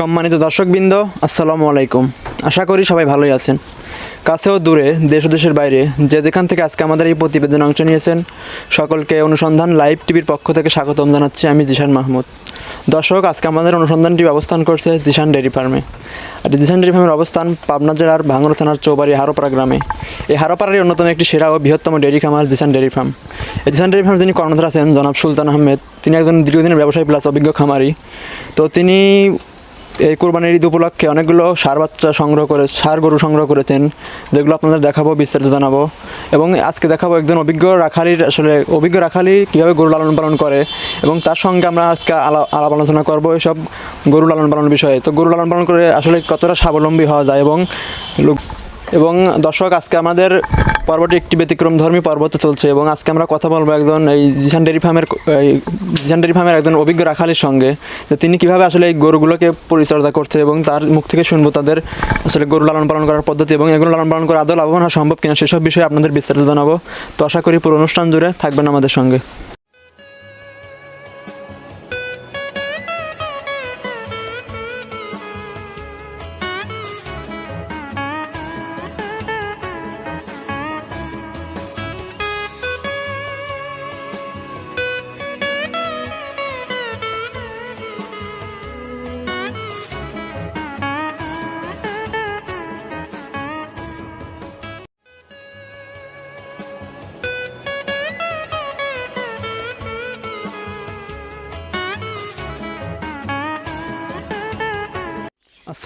সম্মানিত দর্শকবৃন্দ, আসসালামু আলাইকুম। আশা করি সবাই ভালোই আছেন। কাছেও দূরে, দেশ দেশের বাইরে, যে যেখান থেকে আজকে আমাদের এই প্রতিবেদনে অংশ নিয়েছেন, সকলকে অনুসন্ধান লাইভ টিভির পক্ষ থেকে স্বাগতম জানাচ্ছি আমি জিশান মাহমুদ। দর্শক, আজকে আমাদের অনুসন্ধানটি অবস্থান করছে জিশান ডেয়ারি ফার্মে। আর জিশান ডেয়ারি ফার্মের অবস্থান পাবনা জেলার ভাঙড় থানার চৌবাড়ি হারোপাড়া গ্রামে। এই হারোপাড়ারই অন্যতম একটি সেরা ও বৃহত্তম ডেয়ারি খামার জিশান ডেয়ারি ফার্ম। এই জিশান ডেয়ারি ফার্মের যিনি কর্ণধার আছেন, জনাব সুলতান আহমেদ, তিনি একজন দীর্ঘদিনের ব্যবসায়ী প্লাস অভিজ্ঞ খামারি। তো তিনি এই কোরবানির ঈদ উপলক্ষে অনেকগুলো সার বাচ্চা সংগ্রহ করে, সার গরু সংগ্রহ করেছেন, যেগুলো আপনাদের দেখাবো, বিস্তারিত জানাব। এবং আজকে দেখাবো একজন অভিজ্ঞ রাখালির, আসলে অভিজ্ঞ রাখালি কীভাবে গরু লালন পালন করে এবং তার সঙ্গে আমরা আজকে আলা- আলাপ আলোচনা করব এসব গরু লালন পালন বিষয়ে। তো গরু লালন পালন করে আসলে কতটা স্বাবলম্বী হওয়া যায় এবং এবং দর্শক, আজকে আমাদের পর্বটি একটি ব্যতিক্রম ধর্মী পর্বতে চলছে এবং আজকে আমরা কথা বলব একজন এই জিসান ডেরি ফার্মের, এই জিসান ডেরি ফার্মের একজন অভিজ্ঞ রাখালির সঙ্গে, যে তিনি কীভাবে আসলে এই গরুগুলোকে পরিচর্যা করছে এবং তার মুখ থেকে শুনব তাদের আসলে গরু লালন পালন করার পদ্ধতি এবং এগুলো লালন পালন করে আদৌ লাভবান হওয়া সম্ভব কিনা সেসব বিষয়ে আপনাদের বিস্তারিত জানাব। তো আশা করি পুরো অনুষ্ঠান জুড়ে থাকবেন আমাদের সঙ্গে।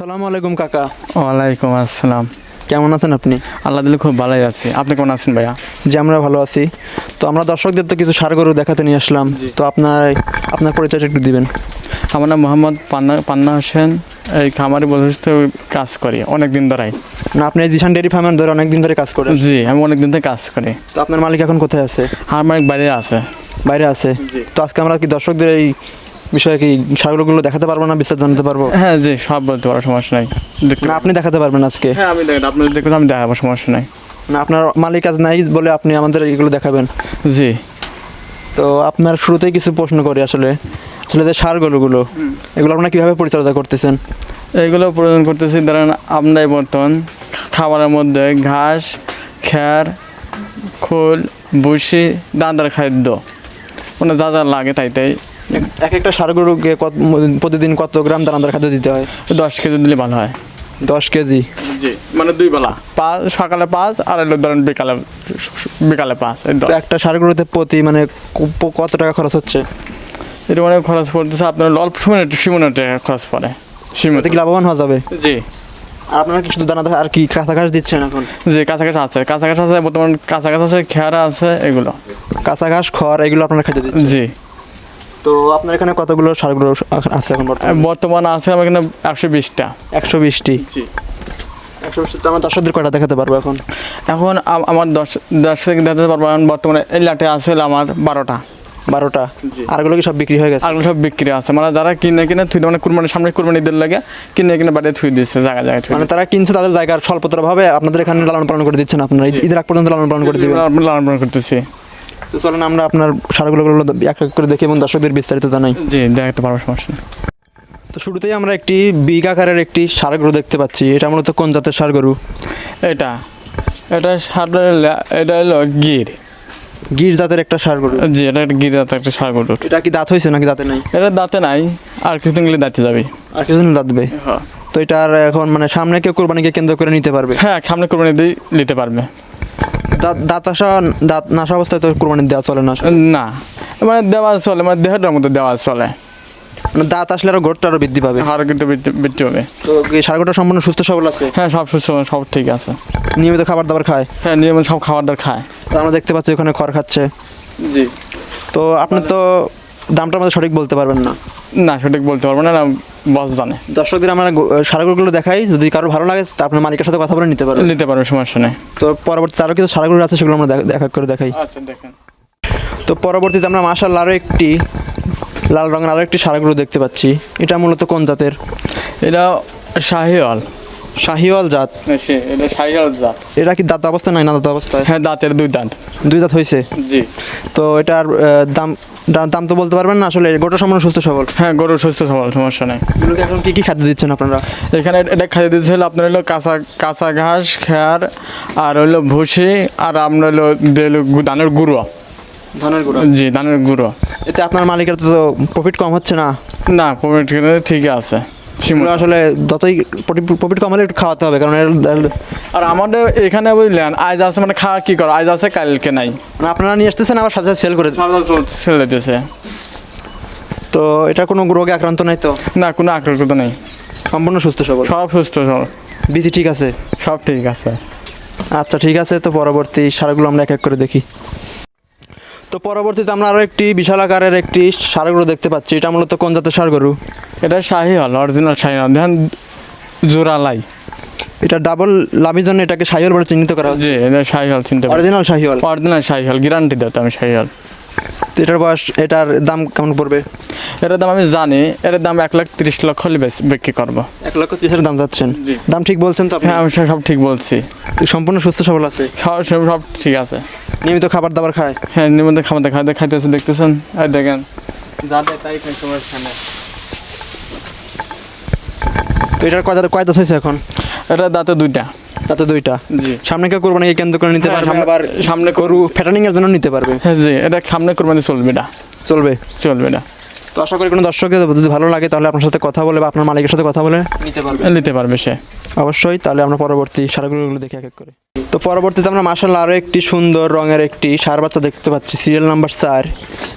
আসসালামু আলাইকুম কাকা। ওয়ালাইকুম আসসালাম। কেমন আছেন আপনি? আল্লাহ দিলে খুব ভালোই আছি। আপনি কেমন আছেন ভাইয়া? যে আমরা ভালো আছি। তো আমরা দর্শকদের তো কিছু সার গরু দেখাতে নিয়ে আসলাম। তো আপনার আপনার পরিচয়টা একটু দিবেন। আমার নাম মোহাম্মদ পান্না পান্না হোসেন। এই খামারি বসে কাজ করি অনেক দিন ধরেই। না আপনি জিশান ডেয়ারি ফার্মের ধরে অনেকদিন ধরে কাজ করেন। জি আমি অনেক দিন থেকে কাজ করি। তো আপনার মালিক এখন কোথায় আছে? আমার এক বাইরে আছে। বাইরে আছে। তো আজকে আমরা কি দর্শকদের এই বিষয়ে কি সারগুলোগুলো দেখাতে পারব না বিস্তারিত জানাতে পারব? হ্যাঁ জি সব বলতে পারো সমস্যা নাই। না আপনি দেখাতে পারবেন আজকে? হ্যাঁ আমি দেখেন দেখুন আমি দেখাবো সমস্যা নাই। না আপনার মালিক আজ নাই বলে আপনি আমাদের এগুলো দেখাবেন? জি। তো আপনার শুরুতেই কিছু প্রশ্ন করি আসলে। আসলে যে সারগুলোগুলো এগুলো আপনারা কীভাবে পরিচর্যা করতেছেন? এইগুলো প্রয়োজন করতেছি ধরেন আমরাই বর্তমান খাবারের মধ্যে ঘাস খ্যার খোল বুসি দাঁদার খাদ্য। মানে যা যা লাগে তাই তাই। এক- এক একটা সারগরুকে কত প্রতিদিন কত গ্রাম দানাদার খাদ্য দিতে হয়? দশ কেজি দিলে ভালো হয়। দশ কেজি? জি মানে দুই বেলা? পাঁচ সকালে পাঁচ আর হলো ধরেন বিকালে বিকালে পাঁচ। একটা সারগরুতে প্রতি মানে কত টাকা খরচ হচ্ছে? এটা মানে খরচ পড়তেছে আপনার অল্প সময় সীমনে টাকা খরচ পড়ে। সীমিত। এতে কি লাভবান হওয়া যাবে? জি। আর আপনারা কি শুধু দানাদার আর কি কাঁচা ঘাস দিচ্ছেন এখন? জি কাছাকাছি আছে। কাছাকাছি আছে বর্তমান কাছাকাছি আছে খেয়ারা আছে এগুলো। কাঁচা ঘাস খড় এগুলো আপনারা খেতে দিচ্ছেন? জি। তো আপনার এখানে কতগুলো সারগুলো আছে এখন বর্তমানে? বর্তমান আছে আমার এখানে একশো বিশটা। একশো বিশটি? একশো বিশটি তো আমার দর্শকদের কয়টা দেখাতে পারব এখন? এখন আমার দশ পারব এখন বর্তমানে এই লাটে আছে আমার বারোটা। বারোটা? জি। আরগুলো কি সব বিক্রি হয়ে গেছে? আরগুলো সব বিক্রি আছে। মানে যারা কিনে কিনে থুই মানে কুরবানির সামনে কুরবানি ঈদের লাগে কিনে কিনে বাড়িতে থুই দিচ্ছে জায়গায় জায়গায় মানে তারা কিনছে তাদের জায়গার স্বল্পতর ভাবে আপনাদের এখানে লালন পালন করে দিচ্ছেন আপনারা ঈদ- ঈদের আগ পর্যন্ত লালন পালন করে দিবেন? লালন পালন করতেছি। তো চলেন আমরা আপনার সারগুলো এক এক করে দেখি এবং দর্শকদের বিস্তারিত জানাই। জি দেখাতে পারব সমস্যা তো শুরুতেই আমরা একটি বিগ আকারের একটি সার গরু দেখতে পাচ্ছি। এটা মূলত কোন জাতের সার গরু এটা এটা সার এটা হলো গির। গির জাতের একটা সার গরু জি এটা গির জাতের একটা সার গরু এটা কি দাঁত হয়েছে নাকি দাঁতে নাই? এটা দাঁতে নাই আর কিছুদিন গেলে দাঁতে যাবে। আর কিছুদিন দাঁত দেবে। তো এটা আর এখন মানে সামনে কেউ কোরবানিকে কেন্দ্র করে নিতে পারবে? হ্যাঁ সামনে কোরবানি দিয়ে নিতে পারবে। দাঁত দাঁত আসা দাঁত না আসা অবস্থায় তো কোরবানি দেওয়া চলে না? না মানে দেওয়া চলে মানে দেহটার মধ্যে দেওয়া চলে। মানে দাঁত আসলে আরও ঘরটা আরও বৃদ্ধি পাবে। হাড় কিন্তু বৃদ্ধি- পাবে হবে। তো এই সার গরুটা সম্পূর্ণ সুস্থ সবল আছে? হ্যাঁ সব সুস্থ সব ঠিক আছে। নিয়মিত খাবার দাবার খায়? হ্যাঁ নিয়মিত সব খাবার দাবার খায়। তো আমরা দেখতে পাচ্ছি ওখানে খড় খাচ্ছে। জি। তো আপনি তো দামটার মধ্যে সঠিক বলতে পারবেন না? না সঠিক বলতে পারব না না বস জানে। দর্শকদের আমরা গো- দেখাই যদি কারও ভালো লাগে আপনার মালিকের সাথে কথা বলে নিতে পারবেন। নিতে পারবে সমস্যা নেই। তো পরবর্তীতে আরও কিছু সারগুলো আছে সেগুলো আমরা দেখ- করে দেখাই। আচ্ছা দেখেন। তো পরবর্তীতে আমরা মাসাল আরও একটি লাল রঙের আরও একটি সারগুলো দেখতে পাচ্ছি। এটা মূলত কোন জাতের? এটা শাহিওয়াল। শাহিওয়াল জাত। এটা শাহিওয়াল জাত। এটা কি দাঁত অবস্থায় নাই না দাঁত অবস্থায় হ্যাঁ দাঁতের দুই দাঁত। দুই দাঁত হয়েছে জি। তো এটার দাম দাম তো বলতে পারবেন না আসলে গোটা সম্পূর্ণ সুস্থ সবল? হ্যাঁ গরুর সুস্থ সবল সমস্যা নেই। এগুলোকে এখন কি কি খাদ্য দিচ্ছেন আপনারা? এখানে এটা খাইয়ে দিচ্ছিল আপনার হলো কাঁচা কাঁচা ঘাস খেয়ার আর হলো ভুসি আর আপনার হলো ধানের গুঁড়ো। ধানের গুঁড়ো? জি ধানের গুঁড়ো। এতে আপনার মালিকের তো প্রফিট কম হচ্ছে না? না প্রফিট ঠিকই আছে। এগুলো আসলে যতই প্রফিট কম হলে একটু খাওয়াতে হবে কারণ আর আমাদের এখানে বুঝলেন আজ আছে মানে খাওয়া কি করো? আজ আছে কালকে নাই। মানে আপনারা নিয়ে আসতেছেন আবার সাথে সেল করে। ছেড়ে দিতেছে। তো এটা কোনো রোগে আক্রান্ত নাই তো? না কোনো আক্রান্ত নেই। সম্পূর্ণ সুস্থ সবল। সব সুস্থ সব বিসি ঠিক আছে? সব ঠিক আছে। আচ্ছা ঠিক আছে তো পরবর্তী সারগুলো আমরা এক এক করে দেখি। তো পরবর্তীতে আমরা আরও একটি বিশাল আকারের একটি সারগুলো দেখতে পাচ্ছি। এটা মূলত কোন জাতের সার গরু এটা শাহি হল অরিজিনাল শাহি হল দেখেন জোড়ালাই। এটা ডাবল লাভের জন্য এটাকে সাহিওল বলে চিহ্নিত করা হচ্ছে। জি এটা শাহি হল চিনতে অরিজিনাল সাহিওল অরিজিনাল শাহি হল গ্যারান্টি দিতে আমি শাহি হল তো এটার বয়স এটার দাম কেমন পড়বে? এটার দাম আমি জানি এটার দাম এক লাখ তিরিশ লক্ষ হলে বিক্রি করব। এক লক্ষ তিরিশের দাম যাচ্ছেন। দাম ঠিক বলছেন তো হ্যাঁ আমি সব- ঠিক বলছি। সম্পূর্ণ সুস্থ সবল আছে। সব সব ঠিক আছে। নিয়মিত খাবার দাবার খায়? হ্যাঁ নিয়মিত খাবার খাইতে খাইতেছে দেখতেছেন? আর দেখেন। তাই খাই নেই তো এটার কয় দাঁত কয় দাঁত হয়েছে এখন? এটা দাঁতে দুইটা। তাতে দুইটা? জি। সামনে কেউ কোরবানিকে কেন্দ্র করে নিতে হ্যাঁ, পারবে? আবার সামনে গরু ফ্যাটানিং এর জন্য নিতে পারবে? হ্যাঁ জি এটা সামনে কোরবানি চলবে এটা। চলবে? চলবে না তো আশা করি কোনো দর্শকের যদি ভালো লাগে তাহলে আপনার সাথে কথা বলে বা আপনার মালিকের সাথে কথা বলে নিতে পারবে। নিতে পারবে সে। অবশ্যই তাহলে আমরা পরবর্তী সারগুলো দেখে এক এক করে। তো পরবর্তীতে আমরা মাসাল আরও একটি সুন্দর রঙের একটি সার বাচ্চা দেখতে পাচ্ছি সিরিয়াল নাম্বার চার।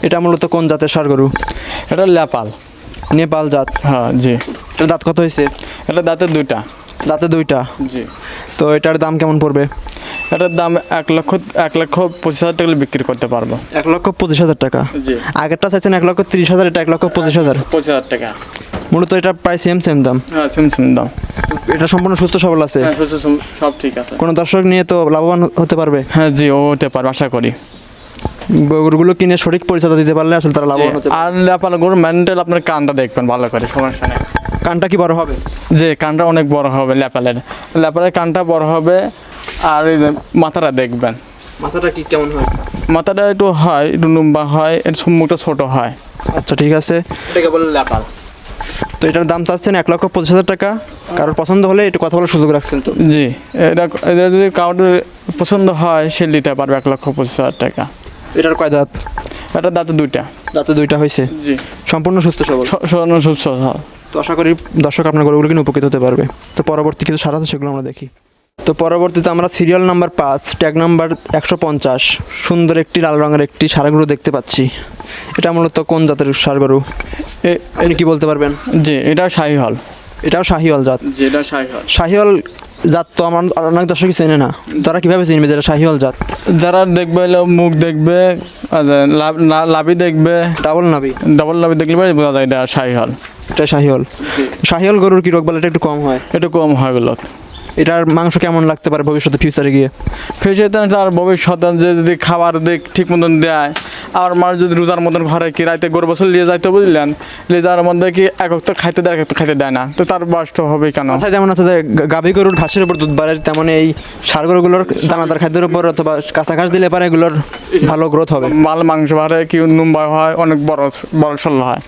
এটা মূলত কোন জাতের সার গরু? এটা লেপাল। নেপাল জাত। হ্যাঁ জি। এটা দাঁত কত হয়েছে? এটা দাঁতের দুইটা। দাঁতে দুইটা? জি। তো এটার দাম কেমন পড়বে? এটার দাম এক লক্ষ এক লক্ষ পঁচিশ হাজার টাকা বিক্রি করতে পারব। এক লক্ষ পঁচিশ হাজার টাকা? জি। আগেরটা চাইছেন এক লক্ষ তিরিশ হাজার এটা এক লক্ষ পঁচিশ হাজার? পঁচিশ হাজার টাকা। মূলত এটা প্রায় সেম সেম দাম? হ্যাঁ সেম সেম দাম। এটা সম্পূর্ণ সুস্থ সবল আছে? হ্যাঁ সুস্থ সব ঠিক আছে। কোনো দর্শক নিয়ে তো লাভবান হতে পারবে? হ্যাঁ জি ও হতে পারবে আশা করি। গরুগুলো কিনে সঠিক পরিচর্যা দিতে পারলে আসলে তারা লাভবান হতে আর লেপাল গরু মেন্টাল আপনার কানটা দেখবেন ভালো করে সমস্যা নেই। কানটা কি বড় হবে? যে কানটা অনেক বড় হবে লেপালের। লেপালের কানটা বড় হবে আর এই যে মাথাটা দেখবেন। মাথাটা কি কেমন হয়? মাথাটা একটু হয় একটু লম্বা হয় এর মুখটা ছোট হয়। আচ্ছা ঠিক আছে। এটাকে বলে লেপাল তো এটার দাম চাচ্ছেন এক লক্ষ পঁচিশ হাজার টাকা। কারোর পছন্দ হলে একটু কথা বলার সুযোগ রাখছেন তো। জি এটা এটা যদি কারোর পছন্দ হয় সে নিতে পারবে এক লক্ষ পঁচিশ হাজার টাকা। এটার কয় দাঁত? এটা দাঁতে দুইটা। দাঁতে দুইটা হয়েছে। জি। সম্পূর্ণ সুস্থ সবল। স্বর্ণ সুস্থ। তো আশা করি দর্শক আপনার গরুগুলো কিনে উপকৃত হতে পারবে। তো পরবর্তী কিছু সার আছে সেগুলো আমরা দেখি। তো পরবর্তীতে আমরা সিরিয়াল নাম্বার পাঁচ ট্যাগ নাম্বার একশো পঞ্চাশ সুন্দর একটি লাল রঙের একটি সার গরু দেখতে পাচ্ছি। এটা মূলত কোন জাতের সার গরু এ- কি বলতে পারবেন? জি এটা শাহি হল এটাও শাহিওয়াল জাত। এটা শাহি হল শাহিওয়াল জাত তো আমার অনেক দর্শকই চেনে না। তারা কীভাবে চিনবে যেটা শাহিওয়াল জাত? যারা দেখবে হলো মুখ দেখবে লাভ- দেখবে ডাবল নাবি ডাবল লাভি দেখলে পরে বোঝা যায় এটা শাহি হল এটা শাহিওয়াল। শাহিওয়াল গরুর কি রোগ বলে? এটা একটু কম হয়। একটু কম হয়গুলো এটার মাংস কেমন লাগতে পারে ভবিষ্যতে ফিউচারে গিয়ে? ফেসে তার ভবিষ্যতে যে যদি খাবার দিক ঠিক মতন দেয়। আর মার যদি রোজার মতন ঘরে কি রাইতে গরু বছর নিয়ে যাইতে বুঝলেন? নিয়ে যাওয়ার মধ্যে কি এক তো খাইতে দেয় এক খাইতে দেয় না। তো তার বয়স তো হবে কেন? মাথায় যেমন আছে গাভী গরুর ঘাসের উপর দুধ বাড়ে তেমন এই সার গরুগুলোর দানাদার খাদ্যের উপর অথবা কাঁচা ঘাস দিলে পারে এগুলোর ভালো গ্রোথ হবে। মাল মাংস বাড়ে কি নুম্বা হয় অনেক বড় বড় সল্ল হয়।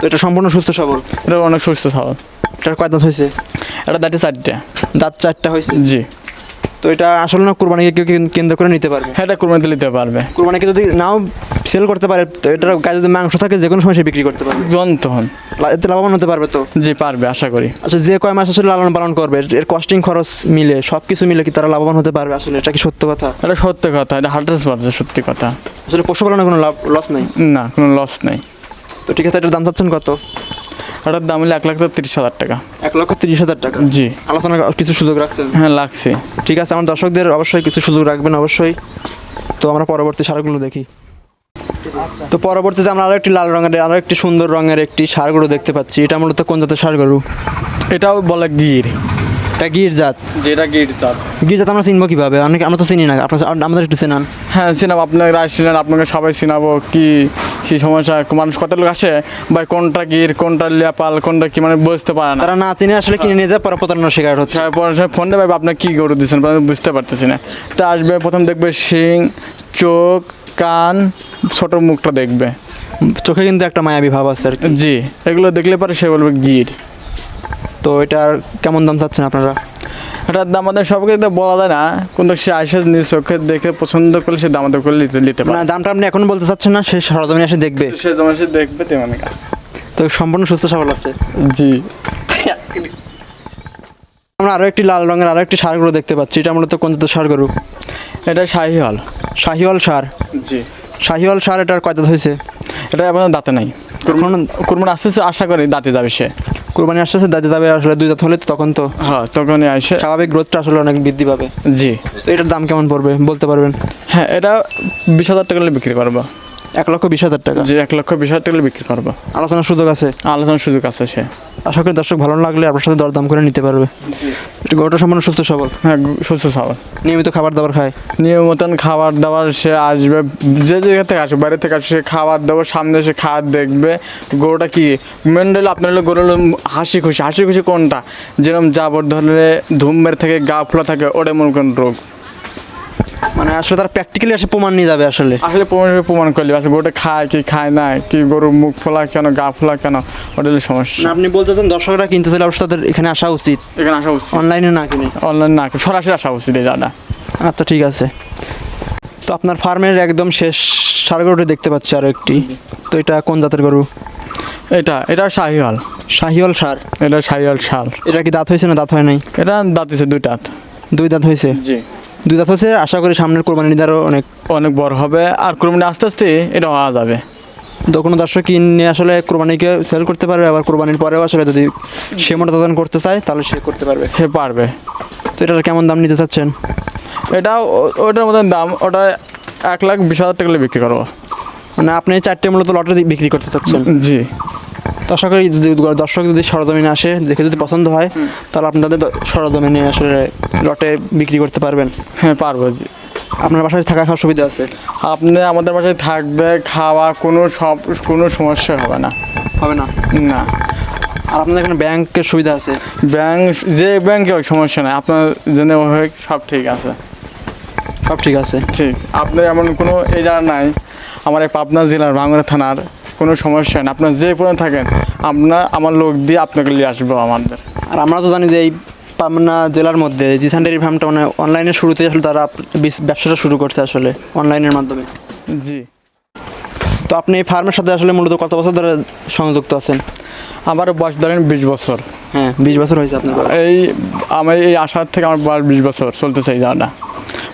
তো এটা সম্পূর্ণ সুস্থ সবল? এটা অনেক সুস্থ সবল। এটার কয় দাঁত হয়েছে এটা দাঁটি চারটে। দাঁত চারটা হয়েছে জি। তো এটা আসলে না কোরবানিকে কেউ কেন- কেন্দ্র করে নিতে পারবে? হ্যাঁ এটা কোরবানিতে নিতে পারবে। কোরবানিকে যদি নাও সেল করতে পারে তো এটার গায়ে যদি মাংস থাকে যে কোনো সময় সে বিক্রি করতে পারবে। জন্ত হন। লা- এতে লাভবান হতে পারবে তো? জি পারবে আশা করি। আচ্ছা যে কয় মাস আসলে লালন পালন করবে এর কস্টিং খরচ মিলে সব কিছু মিলে কি তারা লাভবান হতে পারবে আসলে? এটা কি সত্য কথা? এটা সত্য কথা এটা হান্ড্রেড পারছে সত্যি কথা। আসলে পশুপালনে কোনো লাভ লস নেই? না কোনো লস নেই। তো ঠিক আছে এটার দাম চাচ্ছেন কত? এটার দাম হলে এক লাখ তিরিশ হাজার টাকা। এক লক্ষ তিরিশ হাজার টাকা? জি। আলোচনা কিছু সুযোগ রাখছেন? হ্যাঁ লাগছে। ঠিক আছে আমার দর্শকদের অবশ্যই কিছু সুযোগ রাখবেন অবশ্যই। তো আমরা পরবর্তী সারগুলো দেখি। তো পরবর্তীতে আমরা আরও একটি লাল রঙের আরও একটি সুন্দর রঙের একটি সার গরু দেখতে পাচ্ছি। এটা মূলত কোন জাতের সার গরু? এটাও বলে গির। এটা গির জাত যেটা গির জাত গির জাত আমরা চিনবো কীভাবে? অনেক আমরা তো চিনি না। আপনার আমাদের একটু চেনান। হ্যাঁ চিনাব। আপনারা আসছিলেন আপনাকে সবাই চিনাবো। কি কি সমস্যা? মানুষ কত লোক আসে? ভাই কোনটা গির কোনটা লেপাল কোনটা কি? মানে বুঝতে পারে না। তারা না চিনে আসলে কিনে নিয়ে যায় পরে প্রতারণার শিকার হচ্ছে। পরে ফোন দেবে আপনার কী গরু দিচ্ছেন? বুঝতে পারতেছি না। তা আসবে প্রথম দেখবে শিং চোখ কান ছোট মুখটা দেখবে। চোখে কিন্তু একটা মায়াবী ভাব আছে আর। জি এগুলো দেখলে পরে সে বলবে গির। তো এটার কেমন দাম চাচ্ছেন আপনারা? এটার দাম আমাদের সবকে তো বলা যায় না কিন্তু সে আসে নিজ চোখে দেখে পছন্দ করলে সে দাম আমাদের করে নিতে নিতে না পারে দামটা আপনি এখন বলতে চাচ্ছেন না সে সরজমিনে এসে দেখবে। সে যেমন সে দেখবে তেমন তো সম্পূর্ণ সুস্থ সবল আছে? জি। আমরা আরও একটি লাল রঙের আরও একটি সার গরু দেখতে পাচ্ছি এটা মূলত কোন জাতের সার গরু? এটা শাহি হল শাহিওয়াল সার? জি। শাহিওয়াল সার এটার কয় দাঁত হয়েছে? এটা এখনও দাঁতে নাই। কুরবান আস্তে আস্তে আশা করি দাঁতে যাবে সে। কুরবানি আসছে আসতে দাঁতে যাবে আসলে দুই দাঁত হলে তো তখন তো হ্যাঁ তখনই আসে। স্বাভাবিক গ্রোথটা আসলে অনেক বৃদ্ধি পাবে। জি। তো এটার দাম কেমন পড়বে বলতে পারবেন? হ্যাঁ এটা বিশ হাজার টাকা বিক্রি করব। এক লক্ষ বিশ হাজার টাকা। যে এক লক্ষ বিশ হাজার টাকা বিক্রি করব। আলোচনার সুযোগ আছে? আলোচনার সুযোগ আছে সে। আশা করি দর্শক ভালো লাগলে আপনার সাথে দরদাম করে নিতে পারবে। গরুটা সম্পূর্ণ সুস্থ সবল? হ্যাঁ সুস্থ সবল। নিয়মিত খাবার দাবার খায়? নিয়ম মতন খাবার দাবার সে আসবে যে জায়গা থেকে আসবে বাইরে থেকে আসবে সে খাবার দাবার সামনে এসে খাওয়ার দেখবে। গরুটা কি? মেন হলো আপনার হলো গরু হলো হাসি খুশি। হাসি খুশি কোনটা? যেরকম জাবর ধরলে ধুম মেরে থাকে গা ফোলা থাকে ওটা মনে করেন রোগ। মানে আসলে তার প্র্যাকটিক্যালি আসে প্রমাণ নিয়ে যাবে আসলে। আসলে প্রমাণ প্রমাণ করলে আসলে গরুটা খায় কি খায় না কি গরুর মুখ ফোলা কেন গা ফোলা কেন ওটা সমস্যা। না আপনি বলতে চান দর্শকরা কিনতে চাইলে অবশ্যই তাদের এখানে আসা উচিত। এখানে আসা উচিত। অনলাইনে না কিনে? অনলাইন না সরাসরি আসা উচিত এই দাদা। আচ্ছা ঠিক আছে। তো আপনার ফার্মের একদম শেষ সার গরুটি দেখতে পাচ্ছি আরও একটি। তো এটা কোন জাতের গরু? এটা এটা শাহিওয়াল। শাহিওয়াল সার? এটা শাহিওয়াল সার। এটা কি দাঁত হয়েছে না দাঁত হয় নাই? এটা দাঁত হয়েছে দুই দাঁত। দুই দাঁত হয়েছে? জি। দুই দাঁত হয়েছে আশা করি সামনের কোরবানি আরও অনেক অনেক বড় হবে। আর কুরবানি আস্তে আস্তে এটা হওয়া যাবে। তো কোনো দর্শক কিনে আসলে কোরবানিকে সেল করতে পারবে আবার কোরবানির পরেও আসলে যদি সে মনোতদান করতে চায় তাহলে সে করতে পারবে। সে পারবে। তো এটার কেমন দাম নিতে চাচ্ছেন? এটা ওটার মতন দাম ওটা এক লাখ বিশ হাজার টাকা বিক্রি করব। মানে আপনি চারটে মূলত লটে দি- বিক্রি করতে চাচ্ছেন? জি। তো আশা করি যদি দর্শক যদি সরজমিনে আসে দেখে যদি পছন্দ হয় তাহলে আপনাদের সরজমিনে আসলে লটে বিক্রি করতে পারবেন। হ্যাঁ পারব আপনার বাসায় থাকা খাওয়ার সুবিধা আছে? আপনি আমাদের বাসায় থাকবে খাওয়া কোনো সব কোনো সমস্যা হবে না। হবে না? না। আর আপনাদের এখানে ব্যাংকের সুবিধা আছে? ব্যাংক যে ব্যাংকে হোক সমস্যা নাই। আপনার জেনে হোক সব ঠিক আছে। সব ঠিক আছে? ঠিক। আপনি এমন কোনো এই জায়গা নাই। আমার এই পাবনা জেলার ভাঙড়া থানার। কোনো সমস্যা নেই। আপনার যে পর্যন্ত থাকেন আপনার আমার লোক দিয়ে আপনাকে নিয়ে আসব আমাদের। আর আমরা তো জানি যে এই পাবনা জেলার মধ্যে জিসান ডেয়ারি ফার্মটা মানে অনলাইনে শুরুতে আসলে তারা বিস- ব্যবসাটা শুরু করছে আসলে অনলাইনের মাধ্যমে। জি। তো আপনি এই ফার্মের সাথে আসলে মূলত কত বছর ধরে সংযুক্ত আছেন? আমার বয়স ধরেন বিশ বছর। হ্যাঁ বিশ বছর হয়েছে আপনার এই আমি এই আসার থেকে আমার বয়স বিশ বছর চলতেছে এই জায়গাটা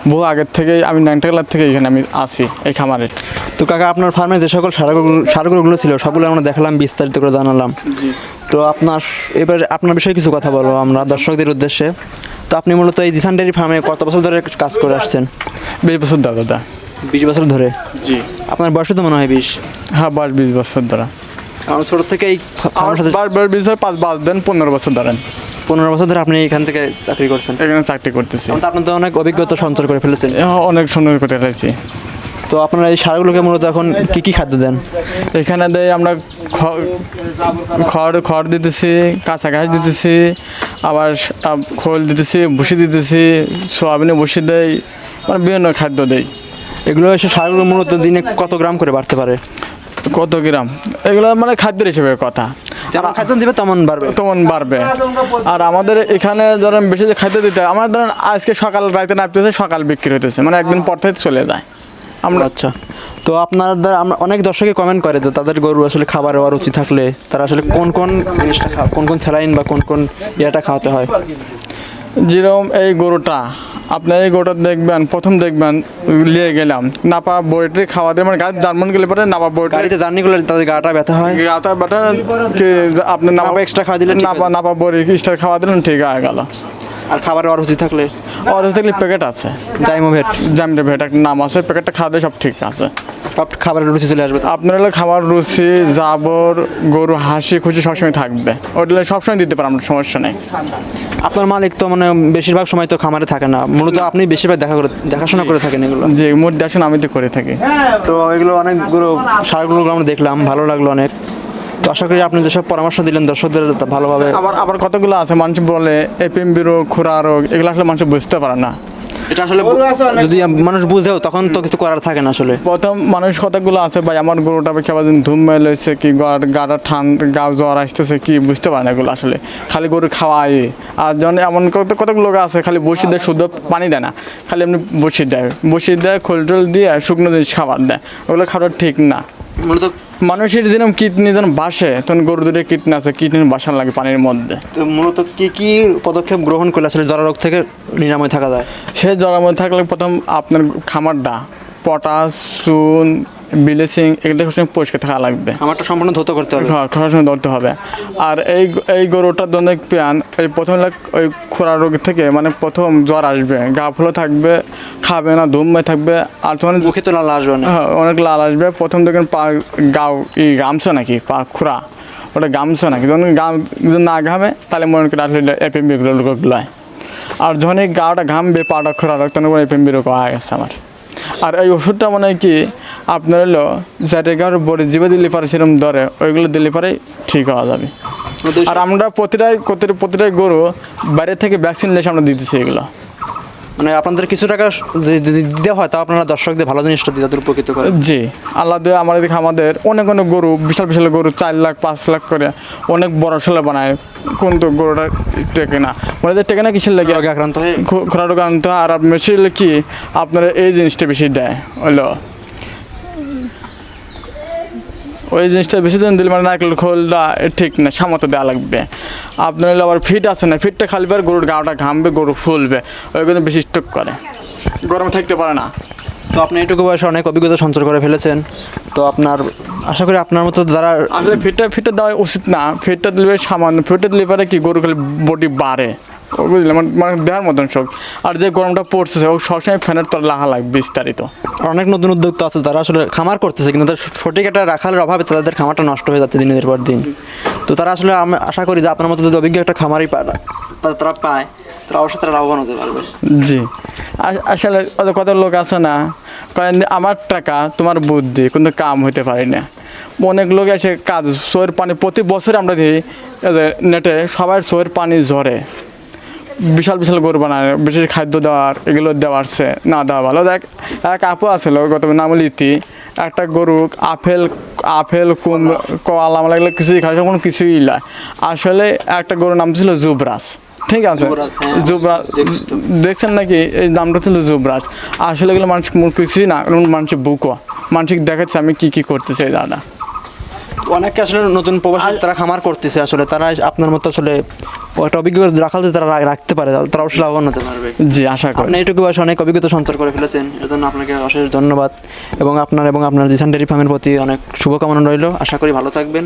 বহু আগের থেকে আমি নাইনটা ক্লাস থেকে এখানে আমি আসি এই খামারে। তো কাকা আপনার ফার্মে যে সকল সারগুলো সারগুলো ছিল সবগুলো আমরা দেখালাম বিস্তারিত করে জানালাম। তো আপনার এবার আপনার বিষয়ে কিছু কথা বলব আমরা দর্শকদের উদ্দেশ্যে। তো আপনি মূলত এই জিসান ডেয়ারি ফার্মে কত বছর ধরে কাজ করে আসছেন? বিশ বছর দাদা দাদা। বিশ বছর ধরে? জি। আপনার বয়সে তো মনে হয় বিশ? হ্যাঁ বয়স বিশ বছর ধরা। কারণ ছোটো থেকে এই আমার সাথে বয়স বিশ বছর পাঁচ পাঁচ দেন পনেরো বছর ধরেন। পনেরো বছর ধরে আপনি এখান থেকে চাকরি করছেন? এখানে চাকরি করতেছি। তো আপনি তো অনেক অভিজ্ঞতা সঞ্চয় করে ফেলেছেন। এ, অনেক সুন্দর করে রয়েছি তো আপনারা এই সারগুলোকে মূলত এখন কি কি খাদ্য দেন? এখানে দেয় আমরা খড় খড় দিতেছি কাঁচা ঘাস দিতেছি আবার খোল দিতেছি ভুসি দিতেছি সোয়াবিনে ভুসি দেয় মানে বিভিন্ন খাদ্য দেই। এগুলো এসে সারগুলো মূলত দিনে কত গ্রাম করে বাড়তে পারে? কত গ্রাম? এগুলো মানে খাদ্যের হিসেবে কথা। যেমন খাদ্য দিবে তেমন বাড়বে। তেমন বাড়বে। আর আমাদের এখানে ধরেন বেশি যে খাদ্য দিতে হয়, আমার ধরেন আজকে সকাল রাতে নামতেছে সকাল বিক্রি হইতেছে মানে একদিন পর থেকে চলে যায়। আমরা আচ্ছা। তো আপনাদের আমরা অনেক দর্শকে কমেন্ট করে যে তাদের গরু আসলে খাবার হওয়ার উচিত থাকলে তারা আসলে কোন কোন জিনিসটা খা কোন কোন স্যালাইন বা কোন কোন ইয়েটা খাওয়াতে হয়? যেরকম এই গরুটা আপনি এই গরুটা দেখবেন প্রথম দেখবেন নিয়ে গেলাম নাপা বইটি খাওয়া দিয়ে মানে গাড়ি জার্মান গেলে পরে নাপা বইটি গাড়িতে জার্নি করলে তাদের গাটা ব্যথা হয়? গাটা ব্যথা কি আপনি নাপা এক্সট্রা খাওয়া দিলেন নাপা নাপা বড়ি স্টার খাওয়া দিলেন ঠিক হয়ে গেল। আর খাবারের অরুচি থাকলে? অরুচি থাকলে প্যাকেট আছে। জাইমোভেট জামিটা ভেট একটা নাম আছে প্যাকেটটা খাওয়া সব ঠিক আছে। সব খাবারের রুচি চলে আসবে। আপনার হলে খাবার রুচি জাবর গরু হাসি খুশি সবসময় থাকবে। ওটা সবসময় দিতে পারেন আপনার সমস্যা নেই। আপনার মালিক তো মানে বেশিরভাগ সময় তো খামারে থাকে না। মূলত আপনি বেশিরভাগ দেখা করে দেখাশোনা করে থাকেন এগুলো। যে মোট দেশন আমি তো করে থাকি। তো এগুলো অনেকগুলো সারগুলো আমরা দেখলাম ভালো লাগল অনেক। তো আশা করি আপনি যেসব পরামর্শ দিলেন দর্শকদের ভালোভাবে আবার আবার কতগুলো আছে? মানুষ বলে এপিএমবি রোগ খুরা রোগ এগুলো আসলে মানুষ বুঝতে পারে না। এটা আসলে যদি মানুষ বুঝেও তখন তো কিছু করার থাকে না আসলে। প্রথম মানুষ কতগুলো আছে? ভাই আমার গরুটা খেয়ে দিন ধুম মেল হয়েছে কি গা- গাটা ঠান্ডা গা জ্বর আসতেছে কি বুঝতে পারে না এগুলো আসলে। খালি গরু খাওয়াই। আর যখন এমন কত কতগুলো লোক আছে খালি বসে দেয় শুধু পানি দেয় না। খালি এমনি বসিয়ে দেয়। বসিয়ে দেয় খোল টোল দিয়ে শুকনো জিনিস খাবার দেয়। ওগুলো খাবার ঠিক না। মূলত মানুষের যেরকম কিডনি যেন বাসে তখন গরু দুটো কিডনি আছে কিডনি বাসান লাগে পানির মধ্যে। তো মূলত কি কি পদক্ষেপ গ্রহণ করলে আসলে জরা রোগ থেকে নিরাময় থাকা যায়? সে জ্বরাময় থাকলে প্রথম আপনার খামারটা পটাশ চুন বিলেসিং এগুলো সবসময় পরিষ্কার থাকা লাগবে। আমারটা সম্পূর্ণ ধৌত করতে হবে। খাওয়া খাওয়ার সময় ধরতে হবে। আর এই এই গরুটার জন্য প্যান এই প্রথম ওই খোরা রোগ থেকে মানে প্রথম জ্বর আসবে। গা ফুলো থাকবে খাবে না ধুমে থাকবে আর তখন মুখে তো লাল আসবে না। হ্যাঁ, অনেক লাল আসবে। প্রথম দেখেন পা গাও ই গামছা নাকি? পা খোরা ওটা গামছা নাকি? যখন গাম যদি না ঘামে তাহলে মনে করি আসলে এপিএমবি হয় আর যখন এই গাটা ঘামবে পাটা খোরা রোগ তখন এপিএমবি রোগ হয়ে গেছে আমার। আর এই ওষুধটা মানে কি আপনার হলো জায়গার বড়ি জীবে দিলে পারে সেরকম ধরে ওইগুলো দিলে পারে ঠিক হওয়া যাবে। আর আমরা প্রতিটাই প্রতিটা প্রতিটাই গরু বাইরে থেকে ভ্যাকসিন লেসে আমরা দিতেছি এগুলো। মানে আপনাদের কিছু টাকা দিতে হয় তা আপনারা দর্শকদের ভালো জিনিসটা দিয়ে তাদের উপকৃত করে জি আল্লাহ দিয়ে আমাদের আমাদের অনেক অনেক গরু বিশাল বিশাল গরু চার লাখ পাঁচ লাখ করে অনেক বড় ছেলে বানায় কোন তো গরুটা টেকে না। মানে যে টেকে না কিসের লাগে? রোগে আক্রান্ত হয়ে খোরা আনতে হয়, আর মেশিন কি আপনারা এই জিনিসটা বেশি দেয়? হলো ওই জিনিসটা বেশি দিন দিলে মানে নারকেল খোলটা ঠিক না সামর্থ্য দেওয়া লাগবে। আপনার আবার ফিট আছে না ফিটটা খালি পারে গরুর গাটা ঘামবে গরু ফুলবে ওই ওইগুলো বেশি স্টক করে। গরমে থাকতে পারে না। তো আপনি এটুকু বয়সে অনেক অভিজ্ঞতা সঞ্চয় করে ফেলেছেন। তো আপনার আশা করি আপনার মতো যারা আসলে ফিটটা ফিটটা দেওয়া উচিত না। ফিটটা দিলে সামান্য ফিটটা দিলে পারে কি গরু খালি বডি বাড়ে। বুঝলে মানে মানে দেওয়ার মতন শোক আর যে গরমটা পড়ছে ও সবসময় ফ্যানের তলা লাহা লাগবে বিস্তারিত। অনেক নতুন উদ্যোক্তা আছে তারা আসলে খামার করতেছে কিন্তু তাদের সঠিক একটা রাখালের অভাবে তাদের খামারটা নষ্ট হয়ে যাচ্ছে দিনের পর দিন। তো তারা আসলে আমি আশা করি যে আপনার মতো যদি অভিজ্ঞ একটা খামারই পায় তা- তারা পায় তারা অবশ্যই তারা লাভবান হতে পারবে। জি। আস- আসলে কত কত লোক আছে না আমার টাকা তোমার বুদ্ধি কিন্তু কাম হইতে পারি না। অনেক লোক এসে কাজ চোয়ের পানি প্রতি বছর আমরা দিই নেটে সবাই চোয়ের পানি ঝরে। বিশাল বিশাল গরু বানায় বিশেষ খাদ্য দেওয়ার এগুলো দেওয়ারছে না দেওয়া ভালো। দেখ এক আপু আছিল গত নাম লিতি একটা গরু আপেল আপেল কুম কলা লাগলে কিছুই খায় কোনো কিছুই না আসলে একটা গরুর নাম ছিল জুবরাস ঠিক আছে? যুবরাজ, হ্যাঁ, দেখছি দেখছেন নাকি? এই নামটা ছিল যুবরাজ। আসলে এগুলো মানুষ কিছুই না মানুষের বুকো। মানসিক দেখাচ্ছে আমি কি কি করতেছি দাদা। অনেকে আসলে নতুন প্রবাসী তারা খামার করতেছে আসলে তারা আপনার মতো আসলে একটা অভিজ্ঞতা রাখালতে তারা রাখতে পারে তারা অবশ্যই লাভবান হতে পারবে। জি আশা করি। আপনি এইটুকু বয়সে অনেক অভিজ্ঞতা সঞ্চার করে ফেলেছেন এর জন্য আপনাকে অশেষ ধন্যবাদ। এবং আপনার এবং আপনার জিসান ডেরি ফার্মের প্রতি অনেক শুভকামনা রইল। আশা করি ভালো থাকবেন।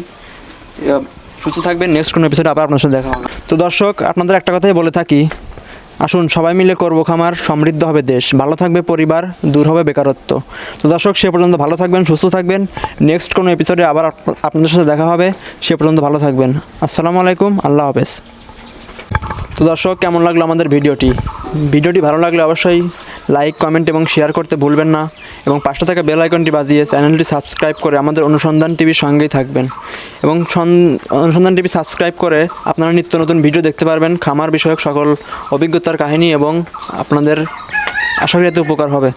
সুস্থ থাকবেন। নেক্সট কোনো এপিসোডে আবার আপনার সাথে দেখা হবে। তো দর্শক আপনাদের একটা কথাই বলে থাকি। আসুন সবাই মিলে করব খামার সমৃদ্ধ হবে দেশ। ভালো থাকবে পরিবার দূর হবে বেকারত্ব। তো দর্শক সে পর্যন্ত ভালো থাকবেন সুস্থ থাকবেন। নেক্সট কোনো এপিসোডে আবার আপনাদের সাথে দেখা হবে। সে পর্যন্ত ভালো থাকবেন। আসসালামু আলাইকুম আল্লাহ হাফেজ। তো দর্শক, কেমন লাগল আমাদের ভিডিওটি? ভিডিওটি ভালো লাগলে অবশ্যই লাইক কমেন্ট এবং শেয়ার করতে ভুলবেন না এবং পাশে থাকা বেল আইকনটি বাজিয়ে চ্যানেলটি সাবস্ক্রাইব করে আমাদের অনুসন্ধান টিভির সঙ্গেই থাকবেন। এবং অনুসন্ধান টিভি সাবস্ক্রাইব করে আপনারা নিত্য নতুন ভিডিও দেখতে পারবেন, খামার বিষয়ক সকল অভিজ্ঞতার কাহিনী এবং আপনাদের আশা করি এতে উপকার হবে।